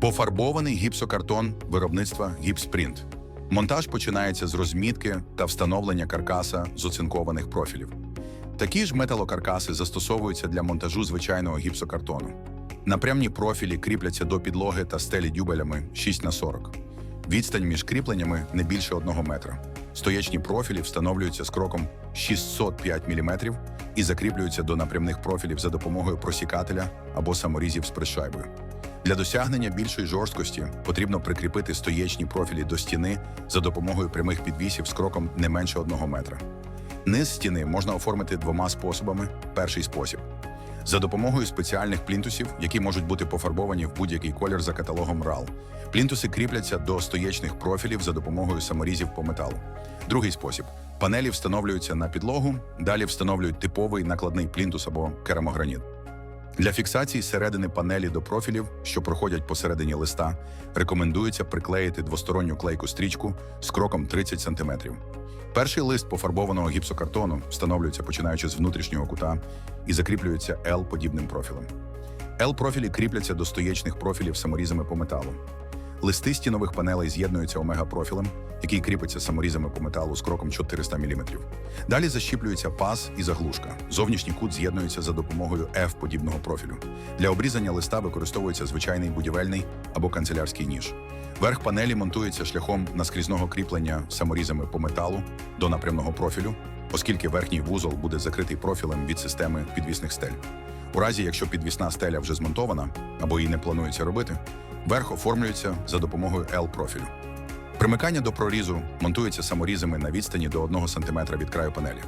Пофарбований гіпсокартон виробництва Гіпспринт. Монтаж починається з розмітки та встановлення каркаса з оцинкованих профілів. Такі ж металокаркаси застосовуються для монтажу звичайного гіпсокартону. Напрямні профілі кріпляться до підлоги та стелі дюбелями 6 на 40. Відстань між кріпленнями не більше 1 метра. Стоячні профілі встановлюються з кроком 605 мм і закріплюються до напрямних профілів за допомогою просікателя або саморізів з пришайбою. Для досягнення більшої жорсткості потрібно прикріпити стоячні профілі до стіни за допомогою прямих підвісів з кроком не менше 1 метра. Низ стіни можна оформити двома способами. Перший спосіб за допомогою спеціальних плінтусів, які можуть бути пофарбовані в будь-який колір за каталогом RAL. Плінтуси кріпляться до стоячних профілів за допомогою саморізів по металу. Другий спосіб панелі встановлюються на підлогу, далі встановлюють типовий накладний плінтус або керамограніт. Для фіксації середини панелі до профілів, що проходять посередині листа, рекомендується приклеїти двосторонню клейку стрічку з кроком 30 см. Перший лист пофарбованого гіпсокартону встановлюється починаючи з внутрішнього кута і закріплюється L-подібним профілем. L-профілі кріпляться до стоячних профілів саморізами по металу. Листи стінових панелей з'єднуються омега-профілем, який кріпиться саморізами по металу з кроком 400 мм. Далі защіплюється паз і заглушка. Зовнішній кут з'єднується за допомогою F-подібного профілю. Для обрізання листа використовується звичайний будівельний або канцелярський ніж. Верх панелі монтується шляхом наскрізного кріплення саморізами по металу до напрямного профілю, оскільки верхній вузол буде закритий профілем від системи підвісних стель. У разі, якщо підвісна стеля вже змонтована або її не планується робити, верх оформлюється за допомогою L-профілю. Примикання до прорізу монтується саморізами на відстані до 1 см від краю панелі.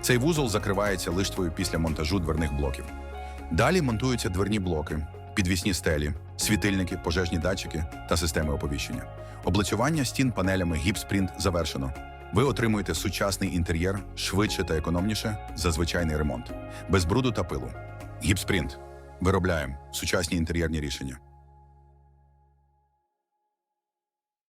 Цей вузол закривається лиштвою після монтажу дверних блоків. Далі монтуються дверні блоки, підвісні стелі, світильники, пожежні датчики та системи оповіщення. Облицювання стін панелями гіпспринт завершено. Ви отримуєте сучасний інтер'єр швидше та економніше за звичайний ремонт, без бруду та пилу. Гіпспринт. Виробляємо сучасні інтер'єрні рішення.